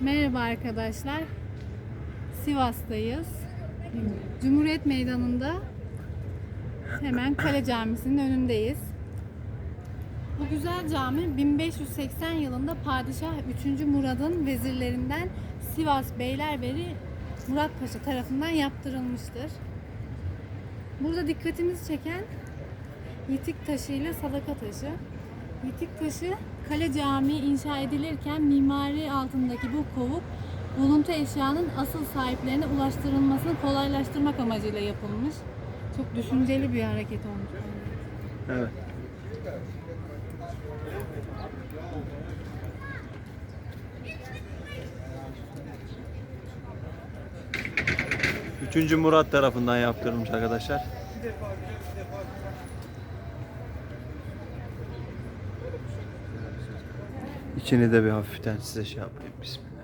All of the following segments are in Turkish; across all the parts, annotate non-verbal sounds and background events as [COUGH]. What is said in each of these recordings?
Merhaba arkadaşlar. Sivas'tayız. Cumhuriyet Meydanı'nda hemen Kale Camisi'nin önündeyiz. Bu güzel cami 1580 yılında Padişah 3. Murad'ın vezirlerinden Sivas Beylerbeyi Murat Paşa tarafından yaptırılmıştır. Burada dikkatimizi çeken yitik taşı ile sadaka taşı. Yitik taşı Kale Camii inşa edilirken mimari altındaki bu kovuk buluntu eşyanın asıl sahiplerine ulaştırılmasını kolaylaştırmak amacıyla yapılmış. Çok düşünceli bir hareket olmuş. Evet. Üçüncü Murat tarafından yaptırılmış arkadaşlar. İçini de bir hafiften size şey yapayım. Bismillah.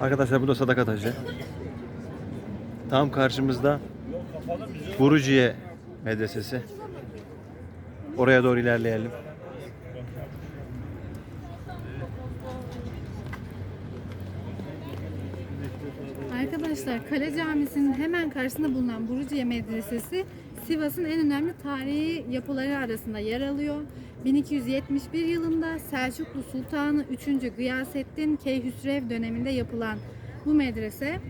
Arkadaşlar bu da sadaka tacı. Tam karşımızda Buruciye Medresesi. Oraya doğru ilerleyelim. Arkadaşlar Kale Camisi'nin hemen karşısında bulunan Buruciye Medresesi Sivas'ın en önemli tarihi yapıları arasında yer alıyor. 1271 yılında Selçuklu Sultanı 3. Gıyasettin Keyhüsrev döneminde yapılan bu medrese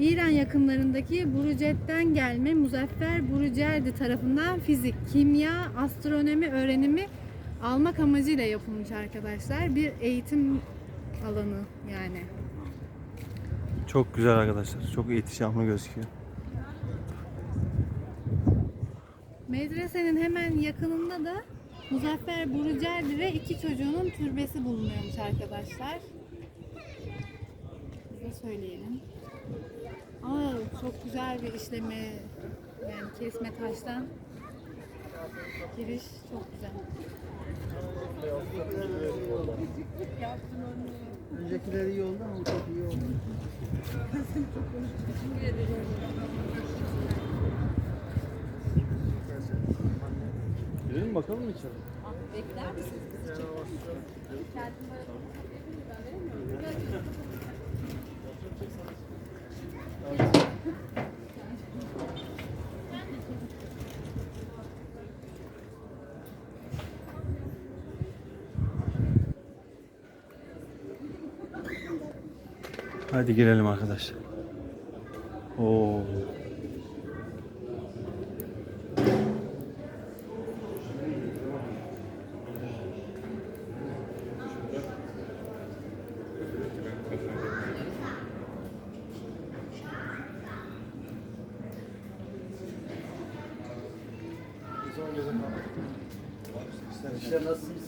İran yakınlarındaki Burucet'ten gelme Muzaffer Burucerdi tarafından fizik, kimya, astronomi öğrenimi almak amacıyla yapılmış arkadaşlar. Bir eğitim alanı yani. Çok güzel arkadaşlar. Çok ihtişamlı gözüküyor. Medresenin hemen yakınında da Muzaffer Burucerdi ve iki çocuğunun türbesi bulunuyormuş arkadaşlar. Size söyleyelim. Ama çok güzel bir işleme yani kesme taştan giriş çok güzel. Öncekileri iyi oldu ama bu çok iyi oldu. Gidelim bakalım mı içeri? Hadi girelim arkadaşlar. Oo. İşler nasılsınız?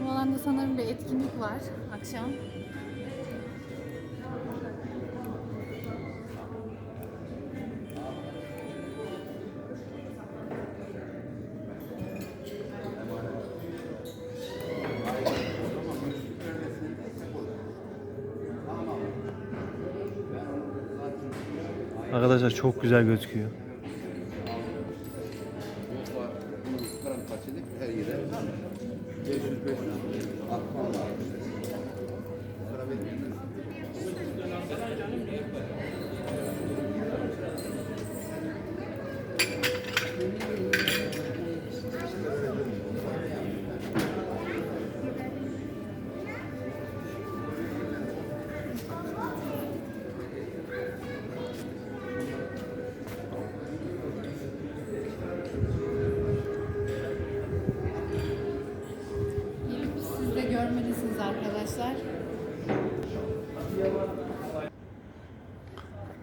Bu alanda sanırım bir etkinlik var akşam. Arkadaşlar çok güzel gözüküyor.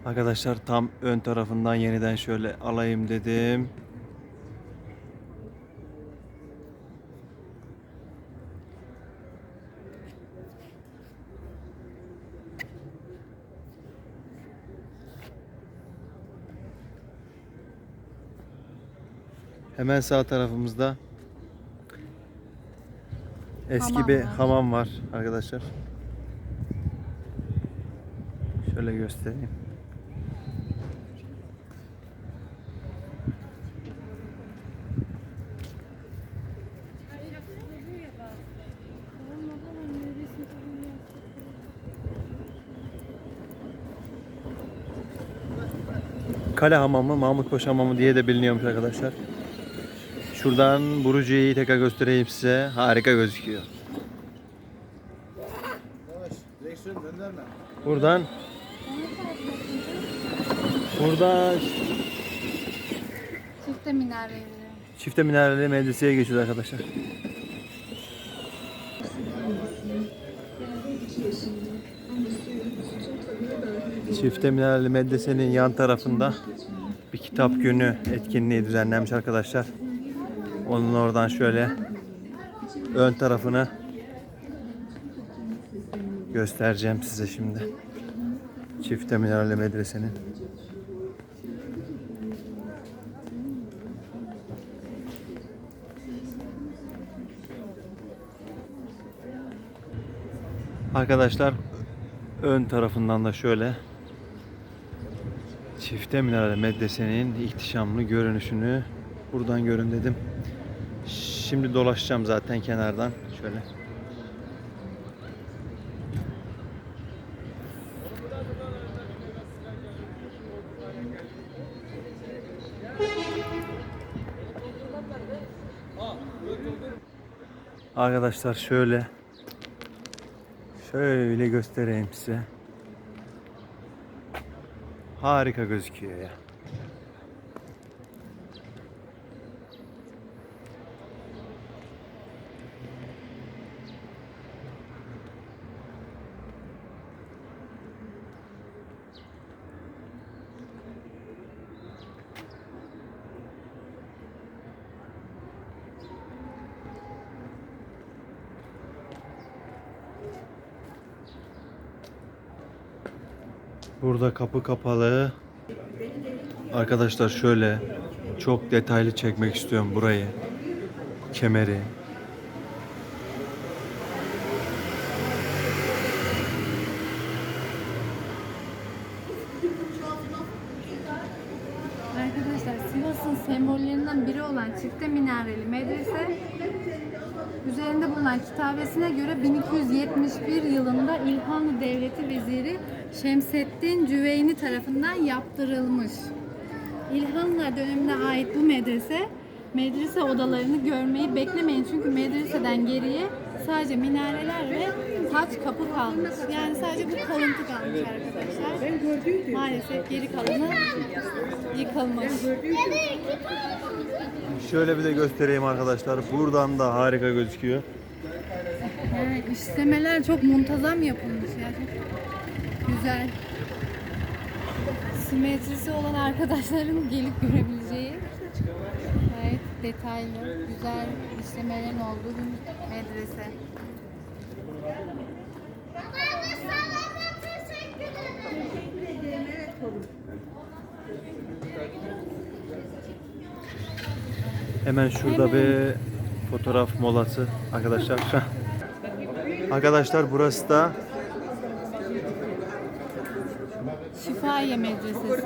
Arkadaşlar tam ön tarafından yeniden şöyle alayım dedim. Hemen sağ tarafımızda eski Hamam bir var. hamam var arkadaşlar. Şöyle göstereyim. Kale Hamamı, Mahmut Paşa Hamamı diye de biliniyormuş arkadaşlar. Şuradan Burucu'yu tekrar göstereyim size. Harika gözüküyor. Buradan Buradan Çifte minareleri. çifte minareli medreseye geçiyoruz arkadaşlar. Çifte minareli medresenin yan tarafında bir kitap günü etkinliği düzenlenmiş arkadaşlar. Onun oradan şöyle ön tarafını göstereceğim size şimdi. Çifte minareli medresenin. Arkadaşlar ön tarafından da şöyle çifte minareli medresenin ihtişamlı görünüşünü buradan görün dedim. Şimdi dolaşacağım zaten kenardan şöyle. Arkadaşlar şöyle şöyle göstereyim size. Harika gözüküyor ya. Burada kapı kapalı. Arkadaşlar şöyle çok detaylı çekmek istiyorum burayı. Kemeri. Arkadaşlar Sivas'ın sembollerinden biri olan çifte medrese üzerinde bulunan kitabesine göre 1271 yılında İlhanlı Devleti Veziri Şemseddin Cüveyni tarafından yaptırılmış. İlhanlılar dönemine ait bu medrese medrese odalarını görmeyi beklemeyin çünkü medreseden geriye sadece minareler ve taç kapı kalmış. Yani sadece bu kalıntı kalmış arkadaşlar. Maalesef geri kalanı yıkılmış. Şöyle bir de göstereyim arkadaşlar. Buradan da harika gözüküyor. Yani işlemeler çok muntazam yapılmış ya. Çok güzel. Simetrisi olan arkadaşların gelip görebileceği gayet detaylı, güzel işlemelerin olduğu bir medrese. Hemen şurada bir fotoğraf molası arkadaşlar. [LAUGHS] Arkadaşlar burası da Şifahiye Medresesi.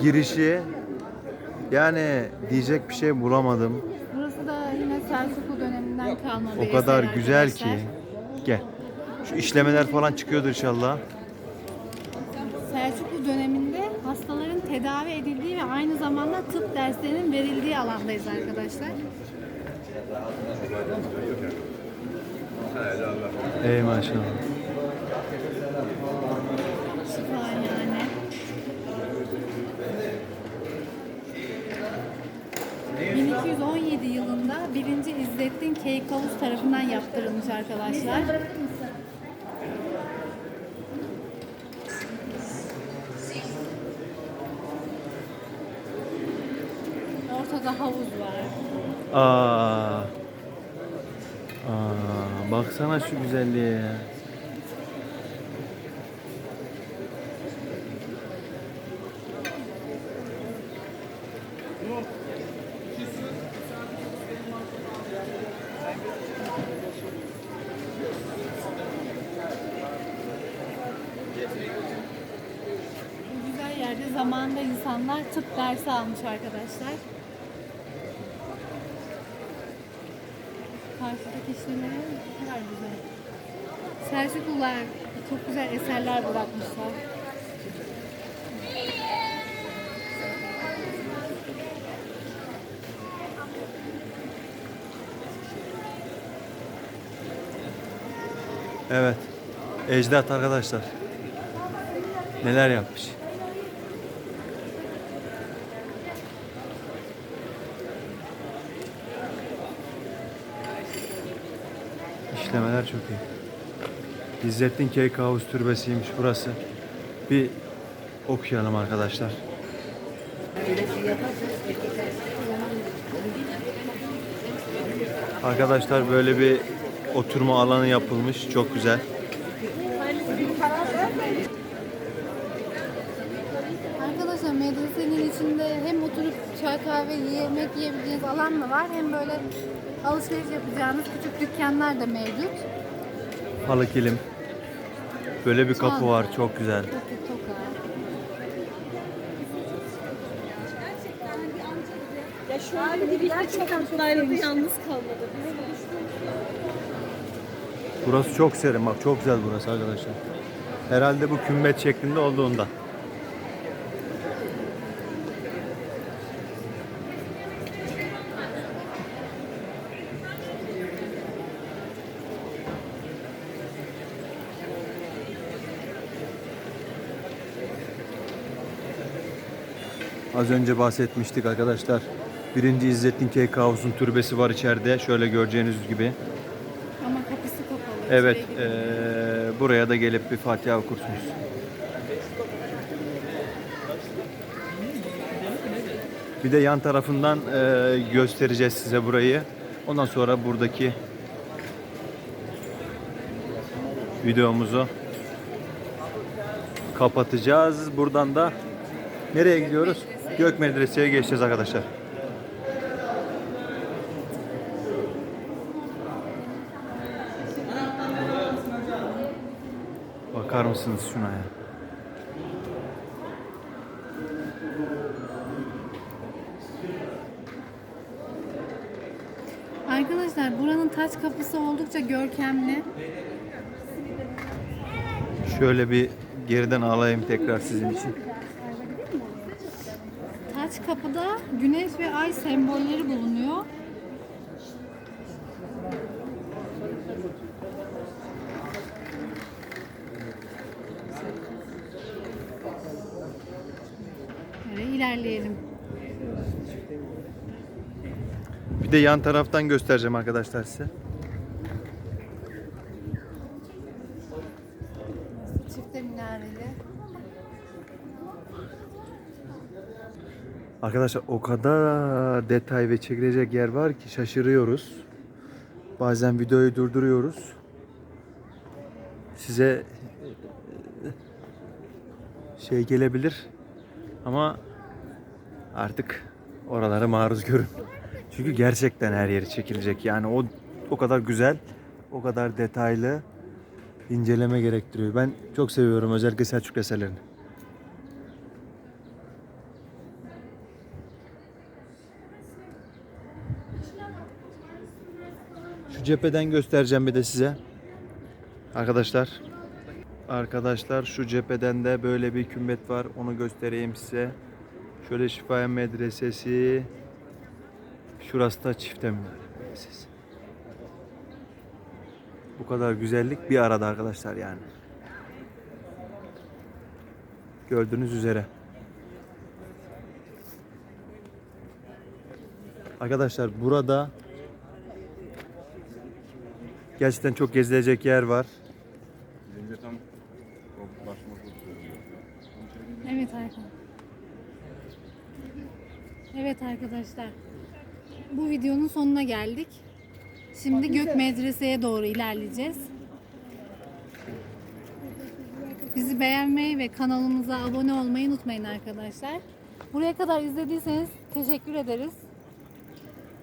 girişi. Yani diyecek bir şey bulamadım. Burası da yine Selçuklu döneminden kalma bir O kadar eser güzel arkadaşlar. ki. Gel. Şu işlemeler falan çıkıyordur inşallah. Derslerinin verildiği alandayız arkadaşlar. Ey maşallah. Şifahane. ...1217 yılında 1. İzzettin Keykavus tarafından yaptırılmış arkadaşlar. Ortada havuz var. Aa. Aa, baksana şu güzelliğe ya. Bu güzel yerde zamanında insanlar tıp dersi almış arkadaşlar. Karşıdaki işlemleri ne kadar güzel. Selçuklular çok güzel eserler bırakmışlar. Evet. Ecdat arkadaşlar. Neler yapmış? İşlemeler çok iyi. İzzettin Keykaus Türbesi'ymiş burası. Bir okuyalım arkadaşlar. Arkadaşlar böyle bir oturma alanı yapılmış. Çok güzel. Arkadaşlar medresenin içinde hem oturup çay kahve yemek yiyebileceğiniz alan da var hem böyle alışveriş yapacağınız küçük dükkanlar da mevcut. Halı kilim. Böyle bir kapı var. Çok güzel. Ya şu an birlikte çok yalnız kalmadı. Burası çok serin. Bak çok güzel burası arkadaşlar. Herhalde bu kümbet şeklinde olduğunda. Az önce bahsetmiştik arkadaşlar. Birinci İzzettin Keykaus'un türbesi var içeride. Şöyle göreceğiniz gibi. Ama kapısı kapalı. Evet, eee, buraya da gelip bir Fatiha okursunuz. Bir de yan tarafından eee, göstereceğiz size burayı. Ondan sonra buradaki videomuzu kapatacağız. Buradan da nereye gidiyoruz? Gök Medrese'ye geçeceğiz arkadaşlar. Bakar mısınız şuna ya? Arkadaşlar buranın taç kapısı oldukça görkemli. Şöyle bir geriden alayım tekrar sizin için. Kapıda güneş ve ay sembolleri bulunuyor. Böyle ilerleyelim. Bir de yan taraftan göstereceğim arkadaşlar size. Çifte minareli. Arkadaşlar o kadar detay ve çekilecek yer var ki şaşırıyoruz. Bazen videoyu durduruyoruz. Size şey gelebilir ama artık oralara maruz görün. Çünkü gerçekten her yeri çekilecek. Yani o o kadar güzel, o kadar detaylı inceleme gerektiriyor. Ben çok seviyorum özellikle Selçuk eserlerini. Cepheden göstereceğim bir de size. Arkadaşlar. Arkadaşlar şu cepheden de böyle bir kümbet var. Onu göstereyim size. Şöyle Şifayen Medresesi. Şurası da Çifte Medresesi. Bu kadar güzellik bir arada arkadaşlar yani. Gördüğünüz üzere. Arkadaşlar burada gerçekten çok gezilecek yer var. Evet arkadaşlar. Evet arkadaşlar. Bu videonun sonuna geldik. Şimdi Gök Medrese'ye doğru ilerleyeceğiz. Bizi beğenmeyi ve kanalımıza abone olmayı unutmayın arkadaşlar. Buraya kadar izlediyseniz teşekkür ederiz.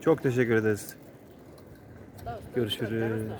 Çok teşekkür ederiz. Görüşürüz.